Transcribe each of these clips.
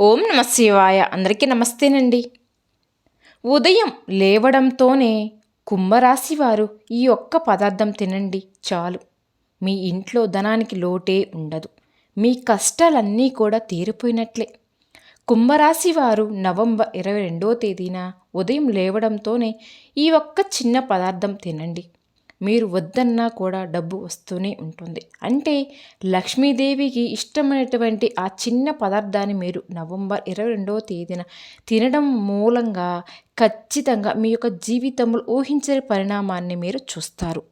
ఓం నమ శివాయ. అందరికీ నమస్తేనండి. ఉదయం లేవడంతోనే కుంభరాశి వారు ఈ ఒక్క పదార్థం తినండి చాలు. మీ ఇంట్లో ధనానికి లోటే ఉండదు. మీ కష్టాలన్నీ కూడా తీరిపోయినట్లే. కుంభరాశి వారు నవంబర్ ఇరవై రెండవ తేదీన ఉదయం లేవడంతోనే ఈ ఒక్క చిన్న పదార్థం తినండి. మీరు వద్దన్నా కూడా డబ్బు వస్తూనే ఉంటుంది. అంటే లక్ష్మీదేవికి ఇష్టమైనటువంటి ఆ చిన్న పదార్థాన్ని మీరు నవంబర్ ఇరవై రెండవ తేదీన తినడం మూలంగా ఖచ్చితంగా మీ యొక్క జీవితంలో ఊహించని పరిణామాన్ని మీరు చూస్తారు.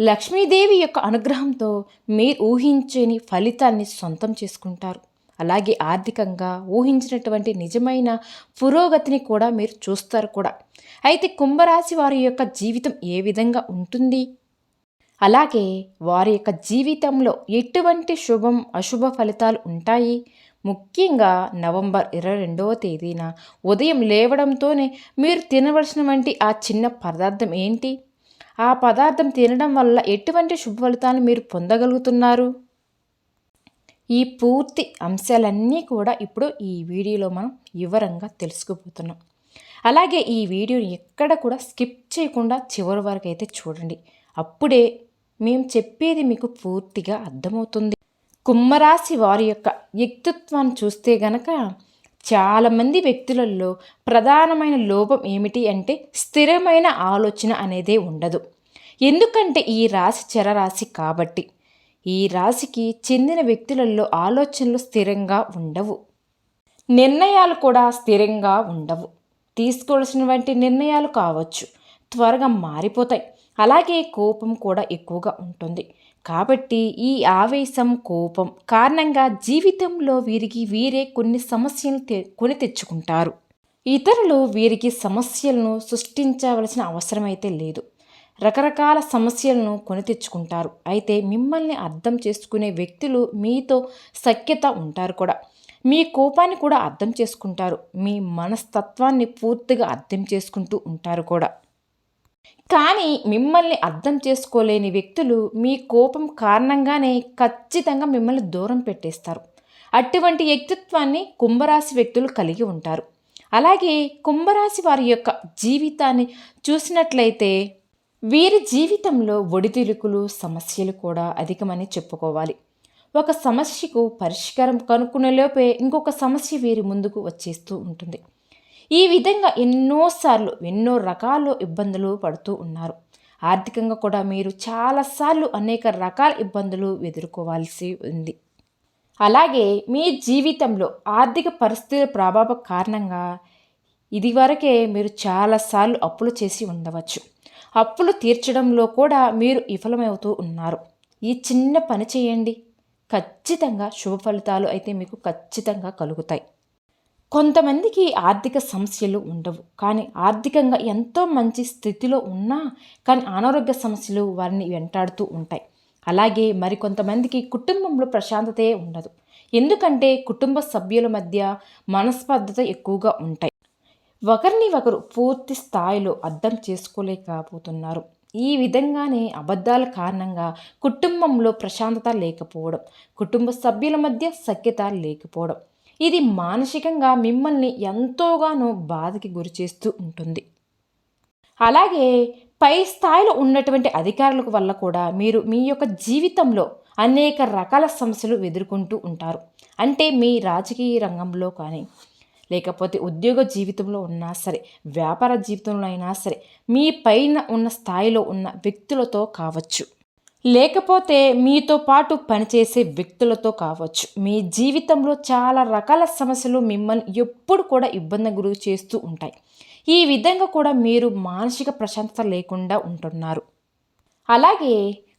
లక్ష్మీదేవి యొక్క అనుగ్రహంతో మీరు ఊహించని ఫలితాన్ని సొంతం చేసుకుంటారు. అలాగే ఆర్థికంగా ఊహించినటువంటి నిజమైన పురోగతిని కూడా మీరు చూస్తారు కూడా. అయితే కుంభరాశి వారి యొక్క జీవితం ఏ విధంగా ఉంటుంది? అలాగే వారి యొక్క జీవితంలో ఎటువంటి శుభం అశుభ ఫలితాలు ఉంటాయి? ముఖ్యంగా నవంబర్ ఇరవై రెండవ తేదీన ఉదయం లేవడంతోనే మీరు తినవలసిన వంటి ఆ చిన్న పదార్థం ఏంటి? ఆ పదార్థం తినడం వల్ల ఎటువంటి శుభ ఫలితాలు మీరు పొందగలుగుతున్నారు? ఈ పూర్తి అంశాలన్నీ కూడా ఇప్పుడు ఈ వీడియోలో మనం వివరంగా తెలుసుకుపోతున్నాం. అలాగే ఈ వీడియోని ఎక్కడ కూడా స్కిప్ చేయకుండా చివరి వరకు అయితే చూడండి. అప్పుడే మేము చెప్పేది మీకు పూర్తిగా అర్థమవుతుంది. కుంభరాశి వారి యొక్క వ్యక్తిత్వాన్ని చూస్తే గనక చాలామంది వ్యక్తులలో ప్రధానమైన లోపం ఏమిటి అంటే స్థిరమైన ఆలోచన అనేదే ఉండదు. ఎందుకంటే ఈ రాశి చరరాశి కాబట్టి ఈ రాశికి చెందిన వ్యక్తులలో ఆలోచనలు స్థిరంగా ఉండవు. నిర్ణయాలు కూడా స్థిరంగా ఉండవు. తీసుకోవాల్సినటువంటి నిర్ణయాలు కావచ్చు. త్వరగా మారిపోతాయి. అలాగే కోపం కూడా ఎక్కువగా ఉంటుంది. కాబట్టి ఈ ఆవేశం కోపం కారణంగా జీవితంలో వీరికి వీరే కొన్ని సమస్యలు తె కొని తెచ్చుకుంటారు. ఇతరులు వీరికి సమస్యలను సృష్టించవలసిన అవసరమైతే లేదు. రకరకాల సమస్యలను కొని తెచ్చుకుంటారు. అయితే మిమ్మల్ని అర్థం చేసుకునే వ్యక్తులు మీతో సఖ్యత ఉంటారు కూడా. మీ కోపాన్ని కూడా అర్థం చేసుకుంటారు. మీ మనస్తత్వాన్ని పూర్తిగా అర్థం చేసుకుంటూ ఉంటారు కూడా. కానీ మిమ్మల్ని అర్థం చేసుకోలేని వ్యక్తులు మీ కోపం కారణంగానే ఖచ్చితంగా మిమ్మల్ని దూరం పెట్టేస్తారు. అటువంటి వ్యక్తిత్వాన్ని కుంభరాశి వ్యక్తులు కలిగి ఉంటారు. అలాగే కుంభరాశి వారి యొక్క జీవితాన్ని చూసినట్లయితే వీరి జీవితంలో ఒడిదుడుకులు సమస్యలు కూడా అధికమని చెప్పుకోవాలి. ఒక సమస్యకు పరిష్కారం కనుక్కునేలోపే ఇంకొక సమస్య వీరి ముందుకు వచ్చేస్తూ ఉంటుంది. ఈ విధంగా ఎన్నోసార్లు ఎన్నో రకాల ఇబ్బందులు పడుతూ ఉన్నారు. ఆర్థికంగా కూడా మీరు చాలాసార్లు అనేక రకాల ఇబ్బందులు ఎదుర్కోవాల్సి ఉంది. అలాగే మీ జీవితంలో ఆర్థిక పరిస్థితుల ప్రభావం కారణంగా ఇదివరకే మీరు చాలాసార్లు అప్పులు చేసి ఉండవచ్చు. అప్పులు తీర్చడంలో కూడా మీరు విఫలమవుతూ ఉన్నారు. ఈ చిన్న పని చేయండి. ఖచ్చితంగా శుభ ఫలితాలు అయితే మీకు ఖచ్చితంగా కలుగుతాయి. కొంతమందికి ఆర్థిక సమస్యలు ఉండవు. కానీ ఆర్థికంగా ఎంతో మంచి స్థితిలో ఉన్నా కానీ అనారోగ్య సమస్యలు వారిని వెంటాడుతూ ఉంటాయి. అలాగే మరికొంతమందికి కుటుంబంలో ప్రశాంతతే ఉండదు. ఎందుకంటే కుటుంబ సభ్యుల మధ్య మనస్పర్ధత ఎక్కువగా ఉంటాయి. ఒకరిని ఒకరు పూర్తి స్థాయిలో అర్థం చేసుకోలేకపోతున్నారు. ఈ విధంగానే అబద్ధాల కారణంగా కుటుంబంలో ప్రశాంతత లేకపోవడం కుటుంబ సభ్యుల మధ్య సఖ్యత లేకపోవడం ఇది మానసికంగా మిమ్మల్ని ఎంతోగానో బాధకి గురి చేస్తూ ఉంటుంది. అలాగే పై స్థాయిలో ఉన్నటువంటి అధికారులకు వల్ల కూడా మీరు మీ యొక్క జీవితంలో అనేక రకాల సమస్యలు ఎదుర్కొంటూ ఉంటారు. అంటే మీ రాజకీయ రంగంలో కానీ లేకపోతే ఉద్యోగ జీవితంలో ఉన్నా సరే వ్యాపార జీవితంలో అయినా సరే మీ పైన ఉన్న స్థాయిలో ఉన్న వ్యక్తులతో కావచ్చు. లేకపోతే మీతో పాటు పనిచేసే వ్యక్తులతో కావచ్చు. మీ జీవితంలో చాలా రకాల సమస్యలు మిమ్మల్ని ఎప్పుడు కూడా ఇబ్బంది గురి చేస్తూ ఉంటాయి. ఈ విధంగా కూడా మీరు మానసిక ప్రశాంతత లేకుండా ఉంటున్నారు. అలాగే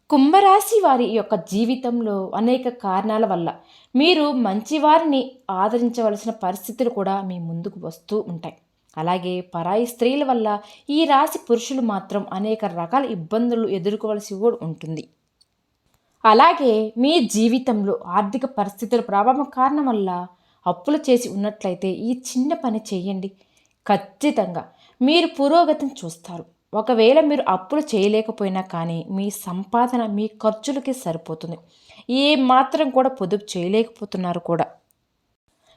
కుంభరాశి వారి యొక్క జీవితంలో అనేక కారణాల వల్ల మీరు మంచివారిని ఆదరించవలసిన పరిస్థితులు కూడా మీ ముందుకు వస్తూ ఉంటాయి. అలాగే పరాయి స్త్రీల వల్ల ఈ రాశి పురుషులు మాత్రం అనేక రకాల ఇబ్బందులు ఎదుర్కోవలసి కూడా ఉంటుంది. అలాగే మీ జీవితంలో ఆర్థిక పరిస్థితుల ప్రభావం కారణం వల్ల అప్పులు చేసి ఉన్నట్లయితే ఈ చిన్న పని చేయండి. ఖచ్చితంగా మీరు పురోగతిని చూస్తారు. ఒకవేళ మీరు అప్పులు చేయలేకపోయినా కానీ మీ సంపాదన మీ ఖర్చులకి సరిపోతుంది. ఏ మాత్రం కూడా పొదుపు చేయలేకపోతున్నారు కూడా.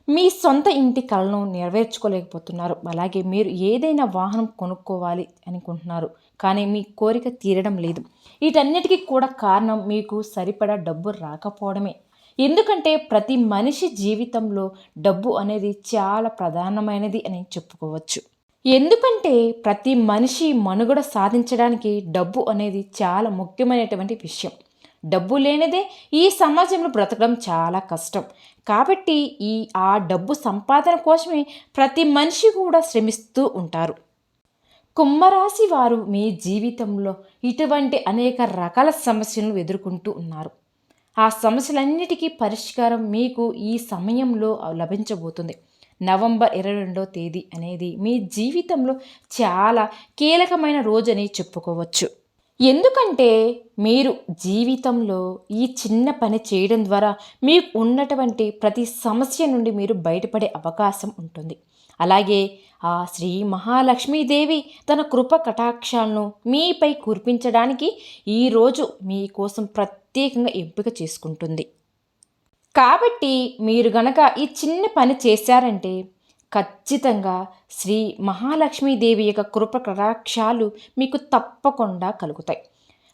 మీ సొంత ఇంటి కలను నెరవేర్చుకోలేకపోతున్నారు. అలాగే మీరు ఏదైనా వాహనం కొనుక్కోవాలి అనుకుంటున్నారు. కానీ మీ కోరిక తీరడం లేదు. వీటన్నిటికీ కూడా కారణం మీకు సరిపడా డబ్బు రాకపోవడమే. ఎందుకంటే ప్రతి మనిషి జీవితంలో డబ్బు అనేది చాలా ప్రధానమైనది అని చెప్పుకోవచ్చు. ఎందుకంటే ప్రతి మనిషి మనుగడ సాధించడానికి డబ్బు అనేది చాలా ముఖ్యమైనటువంటి విషయం. డబ్బు లేనిదే ఈ సమాజంలో బ్రతకడం చాలా కష్టం. కాబట్టి ఈ ఆ డబ్బు సంపాదన కోసమే ప్రతి మనిషి కూడా శ్రమిస్తూ ఉంటారు. కుంభరాశి వారు మీ జీవితంలో ఇటువంటి అనేక రకాల సమస్యలను ఎదుర్కొంటూ ఉన్నారు. ఆ సమస్యలన్నిటికీ పరిష్కారం మీకు ఈ సమయంలో లభించబోతుంది. నవంబర్ ఇరవై రెండవ తేదీ అనేది మీ జీవితంలో చాలా కీలకమైన రోజని చెప్పుకోవచ్చు. ఎందుకంటే మీరు జీవితంలో ఈ చిన్న పని చేయడం ద్వారా మీకు ఉన్నటువంటి ప్రతి సమస్య నుండి మీరు బయటపడే అవకాశం ఉంటుంది. అలాగే ఆ శ్రీ మహాలక్ష్మీదేవి తన కృప కటాక్షాలను మీపై కురిపించడానికి ఈరోజు మీకోసం ప్రత్యేకంగా ఎంపిక చేసుకుంటుంది. కాబట్టి మీరు గనక ఈ చిన్న పని చేశారంటే ఖచ్చితంగా శ్రీ మహాలక్ష్మీదేవి యొక్క కృప కటాక్షాలు మీకు తప్పకుండా కలుగుతాయి.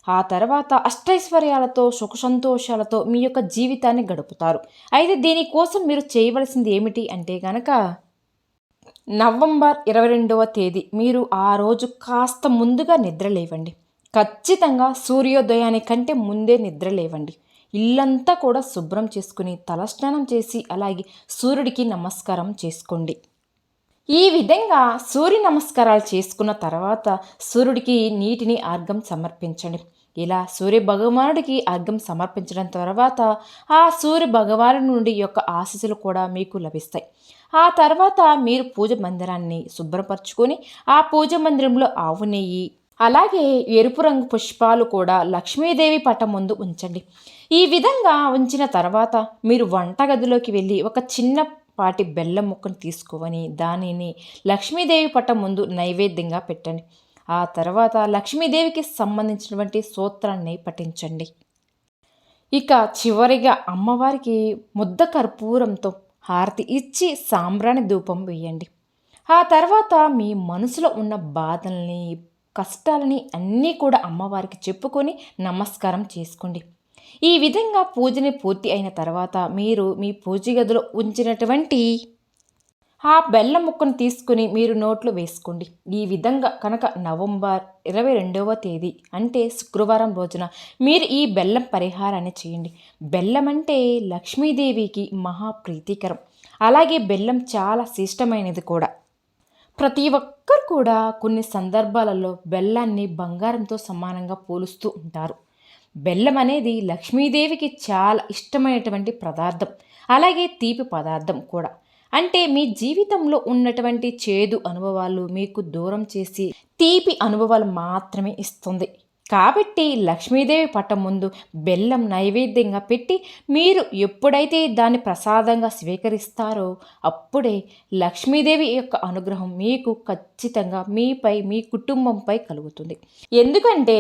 ఆ తర్వాత అష్టైశ్వర్యాలతో సుఖ సంతోషాలతో మీ యొక్క జీవితాన్ని గడుపుతారు. అయితే దీనికోసం మీరు చేయవలసింది ఏమిటి అంటే గనక నవంబర్ ఇరవై రెండవ తేదీ మీరు ఆ రోజు కాస్త ముందుగా నిద్ర లేవండి. ఖచ్చితంగా సూర్యోదయానికంటే ముందే నిద్ర లేవండి. ఇల్లంతా కూడా శుభ్రం చేసుకుని తలస్నానం చేసి అలాగే సూర్యుడికి నమస్కారం చేసుకోండి. ఈ విధంగా సూర్య నమస్కారాలు చేసుకున్న తర్వాత సూర్యుడికి నీటిని అర్ఘం సమర్పించండి. ఇలా సూర్య భగవానుడికి అర్ఘం సమర్పించడం తర్వాత ఆ సూర్య భగవాను నుండి యొక్క ఆశీస్సులు కూడా మీకు లభిస్తాయి. ఆ తర్వాత మీరు పూజ మందిరాన్ని శుభ్రపరచుకొని ఆ పూజ మందిరంలో ఆవు నెయ్యి అలాగే ఎరుపు రంగు పుష్పాలు కూడా లక్ష్మీదేవి పటం ముందు ఉంచండి. ఈ విధంగా ఉంచిన తర్వాత మీరు వంటగదిలోకి వెళ్ళి ఒక చిన్న పాటి బెల్లం ముక్కను తీసుకొని దానిని లక్ష్మీదేవి పటం ముందు నైవేద్యంగా పెట్టండి. ఆ తర్వాత లక్ష్మీదేవికి సంబంధించినటువంటి సూత్రాన్ని పఠించండి. ఇక చివరిగా అమ్మవారికి ముద్ద కర్పూరంతో హారతి ఇచ్చి సాంబ్రాణి ధూపం వేయండి. ఆ తర్వాత మీ మనసులో ఉన్న బాధల్ని కష్టాలని అన్నీ కూడా అమ్మవారికి చెప్పుకొని నమస్కారం చేసుకోండి. ఈ విధంగా పూజని పూర్తి అయిన తర్వాత మీరు మీ పూజ గదిలో ఉంచినటువంటి ఆ బెల్లం ముక్కను తీసుకుని మీరు నోట్లో వేసుకోండి. ఈ విధంగా కనుక నవంబర్ ఇరవై రెండవ తేదీ అంటే శుక్రవారం రోజున మీరు ఈ బెల్లం పరిహారాన్ని చేయండి. బెల్లం అంటే లక్ష్మీదేవికి మహా ప్రీతికరం. అలాగే బెల్లం చాలా శిష్టమైనది కూడా. ప్రతి ఒక్కరు కూడా కొన్ని సందర్భాలలో బెల్లాన్ని బంగారంతో సమానంగా పోలుస్తూ ఉంటారు. బెల్లం అనేది లక్ష్మీదేవికి చాలా ఇష్టమైనటువంటి పదార్థం. అలాగే తీపి పదార్థం కూడా. అంటే మీ జీవితంలో ఉన్నటువంటి చేదు అనుభవాలు మీకు దూరం చేసి తీపి అనుభవాలు మాత్రమే ఇస్తుంది. కాబట్టి లక్ష్మీదేవి పట్టం ముందు బెల్లం నైవేద్యంగా పెట్టి మీరు ఎప్పుడైతే దాన్ని ప్రసాదంగా స్వీకరిస్తారో అప్పుడే లక్ష్మీదేవి యొక్క అనుగ్రహం మీకు ఖచ్చితంగా మీపై మీ కుటుంబంపై కలుగుతుంది. ఎందుకంటే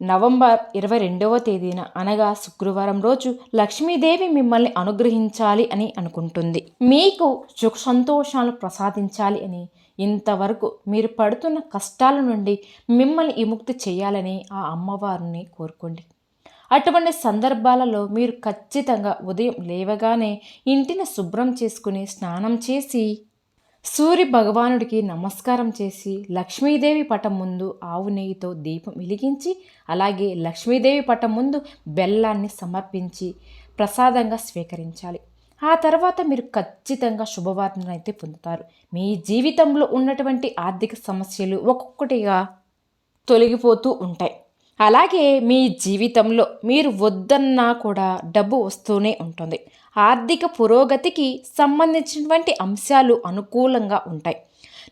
నవంబర్ ఇరవై రెండవ తేదీన అనగా శుక్రవారం రోజు లక్ష్మీదేవి మిమ్మల్ని అనుగ్రహించాలి అని అనుకుంటుంది. మీకు సుఖ సంతోషాలు ప్రసాదించాలి అని ఇంతవరకు మీరు పడుతున్న కష్టాల నుండి మిమ్మల్ని విముక్తి చేయాలని ఆ అమ్మవారిని కోరుకోండి. అటువంటి సందర్భాలలో మీరు ఖచ్చితంగా ఉదయం లేవగానే ఇంటిని శుభ్రం చేసుకుని స్నానం చేసి సూర్య భగవానుడికి నమస్కారం చేసి లక్ష్మీదేవి పటం ముందు ఆవు నెయ్యితో దీపం వెలిగించి అలాగే లక్ష్మీదేవి పటం ముందు బెల్లాన్ని సమర్పించి ప్రసాదంగా స్వీకరించాలి. ఆ తర్వాత మీరు ఖచ్చితంగా శుభవార్తను అయితే పొందుతారు. మీ జీవితంలో ఉన్నటువంటి ఆర్థిక సమస్యలు ఒక్కొక్కటిగా తొలగిపోతూ ఉంటాయి. అలాగే మీ జీవితంలో మీరు వద్దన్నా కూడా డబ్బు వస్తూనే ఉంటుంది. ఆర్థిక పురోగతికి సంబంధించినటువంటి అంశాలు అనుకూలంగా ఉంటాయి.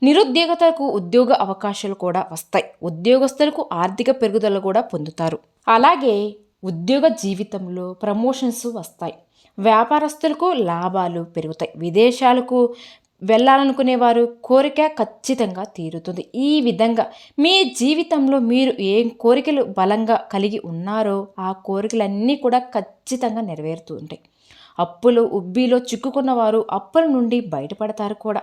నిరుద్యోగతకు ఉద్యోగ అవకాశాలు కూడా వస్తాయి. ఉద్యోగస్తులకు ఆర్థిక పెరుగుదల కూడా పొందుతారు. అలాగే ఉద్యోగ జీవితంలో ప్రమోషన్స్ వస్తాయి. వ్యాపారస్తులకు లాభాలు పెరుగుతాయి. విదేశాలకు వెళ్ళాలనుకునేవారు కోరిక ఖచ్చితంగా తీరుతుంది. ఈ విధంగా మీ జీవితంలో మీరు ఏం కోరికలు బలంగా కలిగి ఉన్నారో ఆ కోరికలన్నీ కూడా ఖచ్చితంగా నెరవేరుతూ ఉంటాయి. అప్పులు ఉబ్బీలో చిక్కుకున్న వారు అప్పుల నుండి బయటపడతారు కూడా.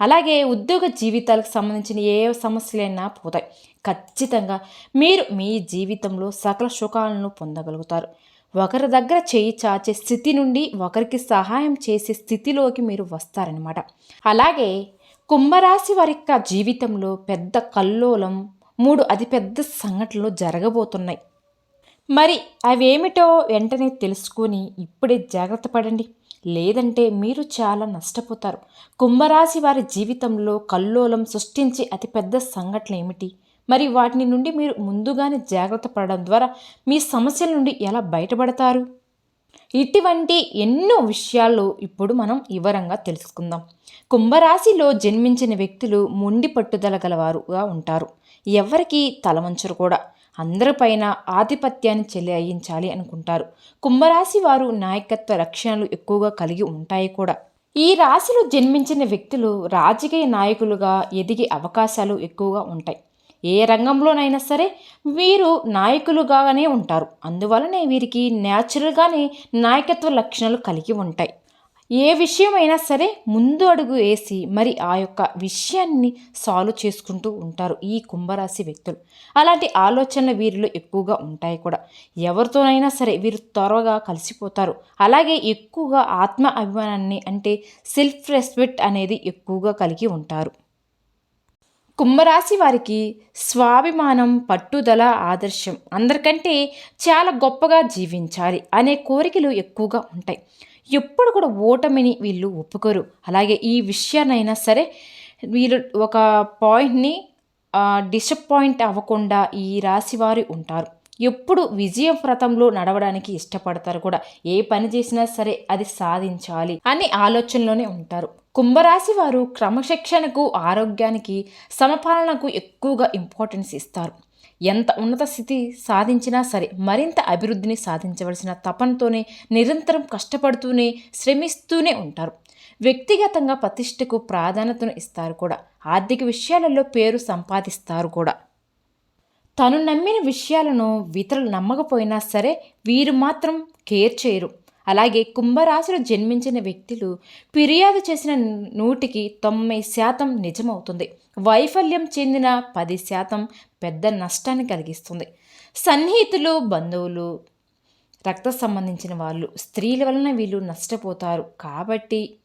అలాగే ఉద్యోగ జీవితాలకు సంబంధించిన ఏ సమస్యలైనా పోతాయి. ఖచ్చితంగా మీరు మీ జీవితంలో సకల సుఖాలను పొందగలుగుతారు. ఒకరి దగ్గర చేయి చాచే స్థితి నుండి ఒకరికి సహాయం చేసే స్థితిలోకి మీరు వస్తారనమాట అలాగే కుంభరాశి వారి యొక్క జీవితంలో పెద్ద కల్లోలం మూడు అతిపెద్ద సంఘటనలు జరగబోతున్నాయి. మరి అవేమిటో వెంటనే తెలుసుకొని ఇప్పుడే జాగ్రత్త పడండి. లేదంటే మీరు చాలా నష్టపోతారు. కుంభరాశి వారి జీవితంలో కల్లోలం సృష్టించే అతిపెద్ద సంఘటన ఏమిటి? మరి వాటిని నుండి మీరు ముందుగానే జాగ్రత్త పడడం ద్వారా మీ సమస్యల నుండి ఎలా బయటపడతారు? ఇటువంటి ఎన్నో విషయాలు ఇప్పుడు మనం వివరంగా తెలుసుకుందాం. కుంభరాశిలో జన్మించిన వ్యక్తులు మొండి పట్టుదల గలవారుగా ఉంటారు. ఎవరికి తలవంచరు కూడా. అందరిపైన ఆధిపత్యాన్ని చెలాయించాలి అనుకుంటారు. కుంభరాశి వారు నాయకత్వ లక్షణాలు ఎక్కువగా కలిగి ఉంటాయి కూడా. ఈ రాశిలో జన్మించిన వ్యక్తులు రాజకీయ నాయకులుగా ఎదిగే అవకాశాలు ఎక్కువగా ఉంటాయి. ఏ రంగంలోనైనా సరే వీరు నాయకులుగానే ఉంటారు. అందువలనే వీరికి న్యాచురల్గానే నాయకత్వ లక్షణాలు కలిగి ఉంటాయి. ఏ విషయమైనా సరే ముందు అడుగు వేసి మరి ఆ యొక్క విషయాన్ని సాల్వ్ చేసుకుంటూ ఉంటారు ఈ కుంభరాశి వ్యక్తులు. అలాంటి ఆలోచనలు వీరిలో ఎక్కువగా ఉంటాయి కూడా. ఎవరితోనైనా సరే వీరు త్వరగా కలిసిపోతారు. అలాగే ఎక్కువగా ఆత్మ అభిమానాన్ని అంటే సెల్ఫ్ రెస్పెక్ట్ అనేది ఎక్కువగా కలిగి ఉంటారు. కుంభరాశి వారికి స్వాభిమానం పట్టుదల ఆదర్శం అందరికంటే చాలా గొప్పగా జీవించాలి అనే కోరికలు ఎక్కువగా ఉంటాయి. ఎప్పుడు కూడా ఓటమిని వీళ్ళు ఒప్పుకోరు. అలాగే ఈ విషయాన్నైనా సరే వీళ్ళు ఒక పాయింట్ని డిసప్పాయింట్ అవ్వకుండా ఈ రాశి వారు ఉంటారు. ఎప్పుడు విజయ వ్రతంలో నడవడానికి ఇష్టపడతారు కూడా. ఏ పని చేసినా సరే అది సాధించాలి అని ఆలోచనలోనే ఉంటారు. కుంభరాశి వారు క్రమశిక్షణకు ఆరోగ్యానికి సమపాలనకు ఎక్కువగా ఇంపార్టెన్స్ ఇస్తారు. ఎంత ఉన్నత స్థితి సాధించినా సరే మరింత అభివృద్ధిని సాధించవలసిన తపనతోనే నిరంతరం కష్టపడుతూనే శ్రమిస్తూనే ఉంటారు. వ్యక్తిగతంగా ప్రతిష్టకు ప్రాధాన్యతను ఇస్తారు కూడా. ఆర్థిక విషయాలలో పేరు సంపాదిస్తారు కూడా. తను నమ్మిన విషయాలను ఇతరులు నమ్మకపోయినా సరే వీరు మాత్రం కేర్ చేయరు. అలాగే కుంభరాశిలో జన్మించిన వ్యక్తులు ఫిర్యాదు చేసిన నూటికి తొంభై శాతం నిజమవుతుంది. వైఫల్యం చెందిన పది శాతం పెద్ద నష్టాన్ని కలిగిస్తుంది. సన్నిహితులు బంధువులు రక్త సంబంధించిన వాళ్ళు స్త్రీల వలన వీళ్ళు నష్టపోతారు. కాబట్టి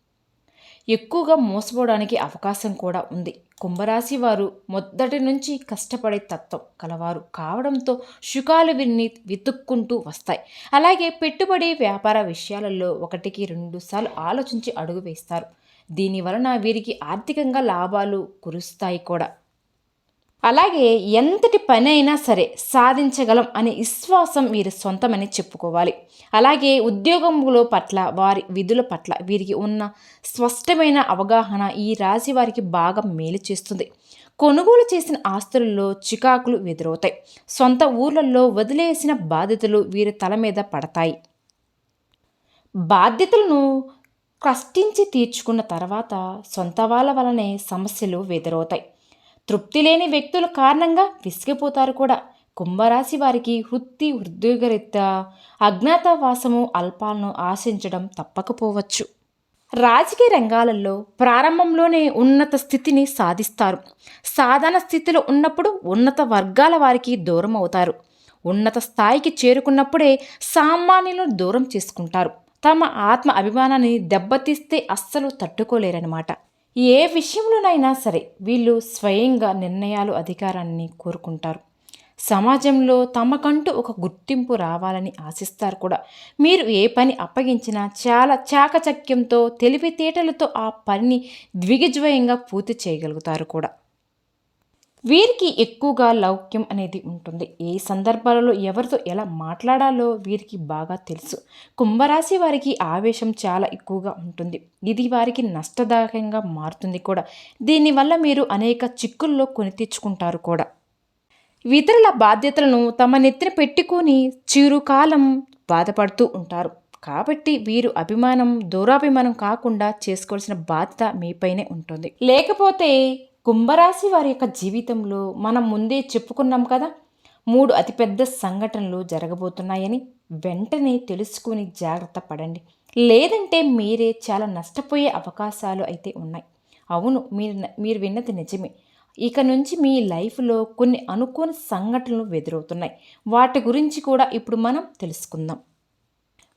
ఎక్కువగా మోసపోవడానికి అవకాశం కూడా ఉంది. కుంభరాశి వారు మొదటి నుంచి కష్టపడే తత్వం కలవారు కావడంతో శుకాలు విన్ని వెతుక్కుంటూ వస్తాయి. అలాగే పెట్టుబడి వ్యాపార విషయాలలో ఒకటికి రెండు సార్లు ఆలోచించి అడుగు వేస్తారు. దీని వలన వీరికి ఆర్థికంగా లాభాలు కురుస్తాయి కూడా. అలాగే ఎంతటి పని అయినా సరే సాధించగలం అనే విశ్వాసం వీరి సొంతమని చెప్పుకోవాలి. అలాగే ఉద్యోగముల పట్ల వారి విధుల పట్ల వీరికి ఉన్న స్పష్టమైన అవగాహన ఈ రాశి వారికి బాగా మేలు చేస్తుంది. కొనుగోలు చేసిన ఆస్తులలో చికాకులు ఎదురవుతాయి. సొంత ఊర్లలో వదిలేసిన బాధ్యతలు వీరి తల మీద పడతాయి. బాధ్యతలను కష్టించి తీర్చుకున్న తర్వాత సొంత వాళ్ళ వలనే సమస్యలు ఎదురవుతాయి. తృప్తి లేని వ్యక్తుల కారణంగా విసిగిపోతారు కూడా. కుంభరాశి వారికి వృత్తి ఉద్యోగరీత్యా అజ్ఞాతవాసము అల్పాలను ఆశించడం తప్పకపోవచ్చు. రాజకీయ రంగాలలో ప్రారంభంలోనే ఉన్నత స్థితిని సాధిస్తారు. సాధారణ స్థితిలో ఉన్నప్పుడు ఉన్నత వర్గాల వారికి దూరం అవుతారు. ఉన్నత స్థాయికి చేరుకున్నప్పుడే సామాన్యులను దూరం చేసుకుంటారు. తమ ఆత్మ అభిమానాన్ని దెబ్బతీస్తే అస్సలు తట్టుకోలేరన్నమాట. ఏ విషయంలోనైనా సరే వీళ్ళు స్వయంగా నిర్ణయాలు అధికారాన్ని కోరుకుంటారు. సమాజంలో తమకంటూ ఒక గుర్తింపు రావాలని ఆశిస్తారు కూడా. మీరు ఏ పని అప్పగించినా చాలా చాకచక్యంతో తెలివితేటలతో ఆ పనిని ద్విగజ్వయంగా పూర్తి చేయగలుగుతారు కూడా. వీరికి ఎక్కువగా లౌక్యం అనేది ఉంటుంది. ఏ సందర్భాలలో ఎవరితో ఎలా మాట్లాడాలో వీరికి బాగా తెలుసు. కుంభరాశి వారికి ఆవేశం చాలా ఎక్కువగా ఉంటుంది. ఇది వారికి నష్టదాయకంగా మారుతుంది కూడా. దీనివల్ల మీరు అనేక చిక్కుల్లో కొని తెచ్చుకుంటారు కూడా. ఇతరుల బాధ్యతలను తమ నెత్తిన పెట్టుకొని చిరుకాలం బాధపడుతూ ఉంటారు. కాబట్టి వీరు అభిమానం దూరాభిమానం కాకుండా చేసుకోవాల్సిన బాధ్యత మీపైనే ఉంటుంది. లేకపోతే కుంభరాశి వారి యొక్క జీవితంలో మనం ముందే చెప్పుకున్నాం కదా మూడు అతిపెద్ద సంఘటనలు జరగబోతున్నాయని వెంటనే తెలుసుకుని జాగ్రత్త పడండి. లేదంటే మీరే చాలా నష్టపోయే అవకాశాలు అయితే ఉన్నాయి. అవును మీరు మీరు విన్నది నిజమే. ఇక నుంచి మీ లైఫ్లో కొన్ని అనుకోని సంఘటనలు ఎదురవుతున్నాయి. వాటి గురించి కూడా ఇప్పుడు మనం తెలుసుకుందాం.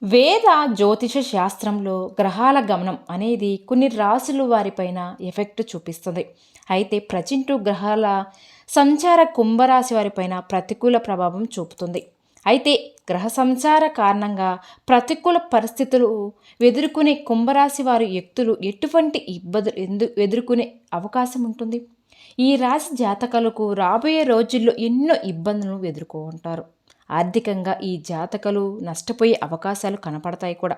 వేద జ్యోతిష శాస్త్రంలో గ్రహాల గమనం అనేది కొన్ని రాశులు వారిపైన ఎఫెక్ట్ చూపిస్తుంది. అయితే ప్రజెంటు గ్రహాల సంచార కుంభరాశి వారిపైన ప్రతికూల ప్రభావం చూపుతుంది. అయితే గ్రహ సంచార కారణంగా ప్రతికూల పరిస్థితులు ఎదుర్కొనే కుంభరాశి వారి వ్యక్తులు ఎటువంటి ఇబ్బందులు ఎందు ఎదుర్కొనే అవకాశం ఉంటుంది? ఈ రాశి జాతకాలకు రాబోయే రోజుల్లో ఎన్నో ఇబ్బందులను ఎదుర్కొంటారు. ఆర్థికంగా ఈ జాతకాలు నష్టపోయే అవకాశాలు కనపడతాయి కూడా.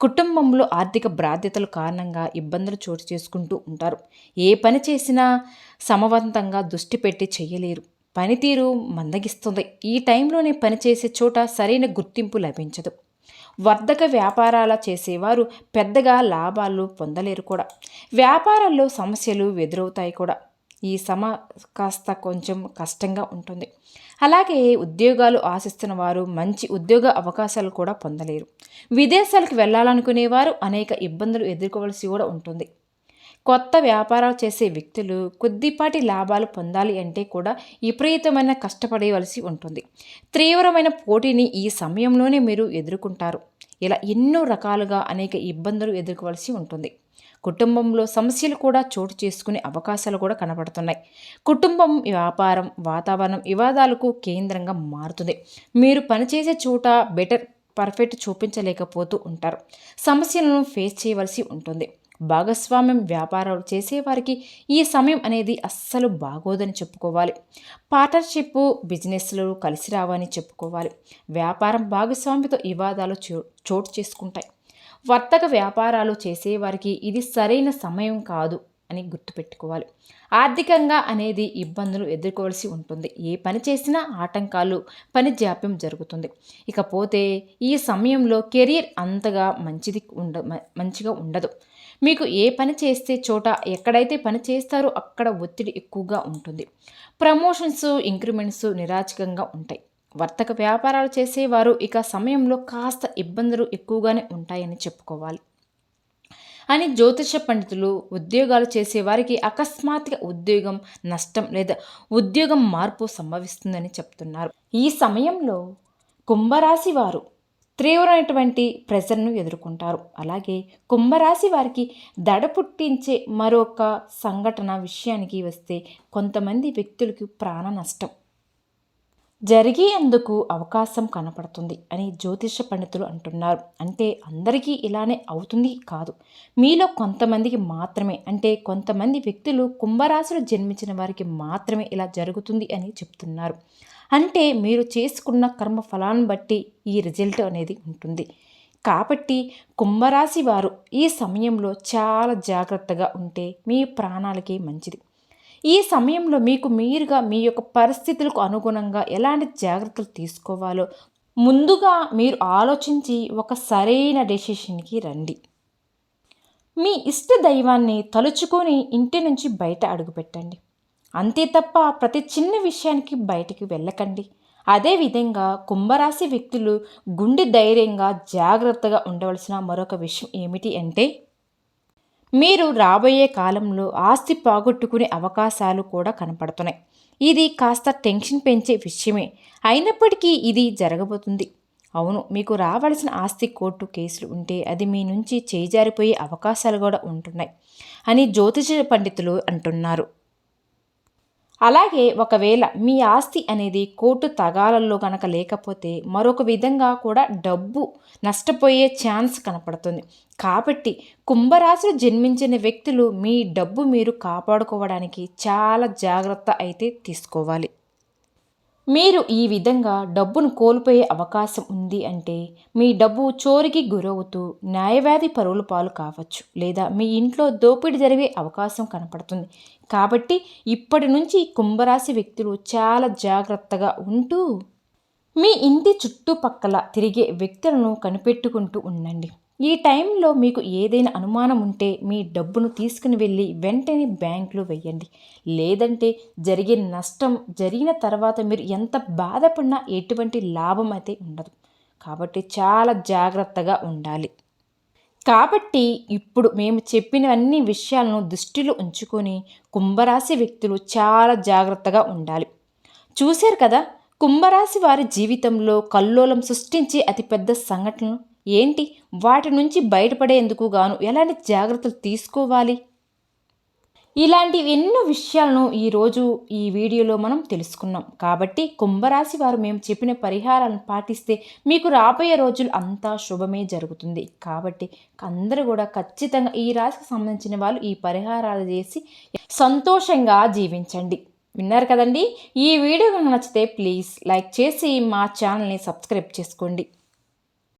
కుటుంబంలో ఆర్థిక బాధ్యతల కారణంగా ఇబ్బందులు చోటు చేసుకుంటూ ఉంటారు. ఏ పని చేసినా సమవంతంగా దృష్టి పెట్టి చేయలేరు. పనితీరు మందగిస్తుంది. ఈ టైంలోనే పనిచేసే చోట సరైన గుర్తింపు లభించదు. వర్ధక వ్యాపారాల చేసేవారు పెద్దగా లాభాలు పొందలేరు కూడా. వ్యాపారాల్లో సమస్యలు ఎదురవుతాయి కూడా. ఈ సమ కాస్త కొంచెం కష్టంగా ఉంటుంది. అలాగే ఉద్యోగాలు ఆశిస్తున్న వారు మంచి ఉద్యోగ అవకాశాలు కూడా పొందలేరు. విదేశాలకు వెళ్ళాలనుకునేవారు అనేక ఇబ్బందులు ఎదుర్కోవలసి కూడా ఉంటుంది. కొత్త వ్యాపారాలు చేసే వ్యక్తులు కొద్దిపాటి లాభాలు పొందాలి అంటే కూడా విపరీతమైన కష్టపడేవలసి ఉంటుంది. తీవ్రమైన పోటీని ఈ సమయంలోనే మీరు ఎదుర్కొంటారు. ఇలా ఎన్నో రకాలుగా అనేక ఇబ్బందులు ఎదుర్కోవలసి ఉంటుంది. కుటుంబంలో సమస్యలు కూడా చోటు చేసుకునే అవకాశాలు కూడా కనబడుతున్నాయి. కుటుంబం వ్యాపారం వాతావరణం వివాదాలకు కేంద్రంగా మారుతుంది. మీరు పనిచేసే చోట బెటర్ పర్ఫెక్ట్ చూపించలేకపోతూ ఉంటారు. సమస్యలను ఫేస్ చేయవలసి ఉంటుంది. భాగస్వామ్యం వ్యాపారాలు చేసేవారికి ఈ సమయం అనేది అస్సలు బాగోదని చెప్పుకోవాలి. పార్ట్నర్షిప్ బిజినెస్లు కలిసి రావని చెప్పుకోవాలి. వ్యాపారం భాగస్వామితో వివాదాలు చోటు చేసుకుంటాయి. వర్తక వ్యాపారాలు చేసేవారికి ఇది సరైన సమయం కాదు అని గుర్తుపెట్టుకోవాలి. ఆర్థికంగా అనేది ఇబ్బందులు ఎదుర్కోవాల్సి ఉంటుంది. ఏ పని చేసినా ఆటంకాలు పని జాప్యం జరుగుతుంది. ఇకపోతే ఈ సమయంలో కెరీర్ అంతగా మంచిది ఉండ మంచిగా ఉండదు. మీకు ఏ పని చేస్తే చోట ఎక్కడైతే పని చేస్తారో అక్కడ ఒత్తిడి ఎక్కువగా ఉంటుంది. ప్రమోషన్స్ ఇంక్రిమెంట్స్ నిరాచకంగా ఉంటాయి. వర్తక వ్యాపారాలు చేసేవారు ఇక సమయంలో కాస్త ఇబ్బందులు ఎక్కువగానే ఉంటాయని చెప్పుకోవాలి. అని జ్యోతిష పండితులు ఉద్యోగాలు చేసేవారికి అకస్మాత్తుగా ఉద్యోగం నష్టం లేదా ఉద్యోగం మార్పు సంభవిస్తుందని చెప్తున్నారు. ఈ సమయంలో కుంభరాశి వారు తీవ్రమైనటువంటి ప్రెజర్ను ఎదుర్కొంటారు. అలాగే కుంభరాశి వారికి దడ పుట్టించే మరొక సంఘటన విషయానికి వస్తే కొంతమంది వ్యక్తులకు ప్రాణ నష్టం జరిగేందుకు అవకాశం కనపడుతుంది అని జ్యోతిష పండితులు అంటున్నారు. అంటే అందరికీ ఇలానే అవుతుంది కాదు. మీలో కొంతమందికి మాత్రమే అంటే కొంతమంది వ్యక్తులు కుంభరాశులు జన్మించిన వారికి మాత్రమే ఇలా జరుగుతుంది అని చెప్తున్నారు. అంటే మీరు చేసుకున్న కర్మ ఫలాన్ని బట్టి ఈ రిజల్ట్ అనేది ఉంటుంది. కాబట్టి కుంభరాశి వారు ఈ సమయంలో చాలా జాగ్రత్తగా ఉంటే మీ ప్రాణాలకి మంచిది. ఈ సమయంలో మీకు మీరుగా మీ యొక్క పరిస్థితులకు అనుగుణంగా ఎలాంటి జాగ్రత్తలు తీసుకోవాలో ముందుగా మీరు ఆలోచించి ఒక సరైన డెసిషన్కి రండి. మీ ఇష్ట దైవాన్ని తలుచుకొని ఇంటి నుంచి బయట అడుగుపెట్టండి. అంతే తప్ప ప్రతి చిన్న విషయానికి బయటికి వెళ్ళకండి. అదేవిధంగా కుంభరాశి వ్యక్తులు గుండె ధైర్యంగా జాగ్రత్తగా ఉండవలసిన మరొక విషయం ఏమిటి అంటే మీరు రాబోయే కాలంలో ఆస్తి పోగొట్టుకునే అవకాశాలు కూడా కనపడుతున్నాయి. ఇది కాస్త టెన్షన్ పెంచే విషయమే. అయినప్పటికీ ఇది జరగబోతుంది. అవును మీకు రావాల్సిన ఆస్తి కోర్టు కేసులు ఉంటే అది మీ నుంచి చేజారిపోయే అవకాశాలు కూడా ఉంటున్నాయి అని జ్యోతిష పండితులు అంటున్నారు. అలాగే ఒకవేళ మీ ఆస్తి అనేది కోర్టు తగాలల్లో గనక లేకపోతే మరొక విధంగా కూడా డబ్బు నష్టపోయే ఛాన్స్ కనపడుతుంది. కాబట్టి కుంభరాశిలో జన్మించిన వ్యక్తులు మీ డబ్బు మీరు కాపాడుకోవడానికి చాలా జాగ్రత్త అయితే తీసుకోవాలి. మీరు ఈ విధంగా డబ్బును కోల్పోయే అవకాశం ఉంది అంటే మీ డబ్బు చోరికి గురవుతూ న్యాయవాది పరువుల పాలు కావచ్చు. లేదా మీ ఇంట్లో దోపిడీ జరిగే అవకాశం కనపడుతుంది. కాబట్టి ఇప్పటి నుంచి కుంభరాశి వ్యక్తులు చాలా జాగ్రత్తగా ఉంటూ మీ ఇంటి చుట్టుపక్కల తిరిగే వ్యక్తులను కనిపెట్టుకుంటూ ఉండండి. ఈ టైంలో మీకు ఏదైనా అనుమానం ఉంటే మీ డబ్బును తీసుకుని వెళ్ళి వెంటనే బ్యాంకులో వెయ్యండి. లేదంటే జరిగే నష్టం జరిగిన తర్వాత మీరు ఎంత బాధపడినా ఎటువంటి లాభం అయితే ఉండదు. కాబట్టి చాలా జాగ్రత్తగా ఉండాలి. కాబట్టి ఇప్పుడు మేము చెప్పిన అన్ని విషయాలను దృష్టిలో ఉంచుకొని కుంభరాశి వ్యక్తులు చాలా జాగ్రత్తగా ఉండాలి. చూశారు కదా? కుంభరాశి వారి జీవితంలో కల్లోలం సృష్టించే అతిపెద్ద సంఘటనలు ఏంటి? వాటి నుంచి బయటపడేందుకు గాను ఎలాంటి జాగ్రత్తలు తీసుకోవాలి? ఇలాంటివి ఎన్నో విషయాలను ఈరోజు ఈ వీడియోలో మనం తెలుసుకున్నాం. కాబట్టి కుంభరాశి వారు మేము చెప్పిన పరిహారాలను పాటిస్తే మీకు రాబోయే రోజులు అంతా శుభమే జరుగుతుంది. కాబట్టి అందరూ కూడా ఖచ్చితంగా ఈ రాశికి సంబంధించిన వాళ్ళు ఈ పరిహారాలు చేసి సంతోషంగా జీవించండి. విన్నారు కదండి? ఈ వీడియో నచ్చితే ప్లీజ్ లైక్ చేసి మా ఛానల్ని సబ్స్క్రైబ్ చేసుకోండి.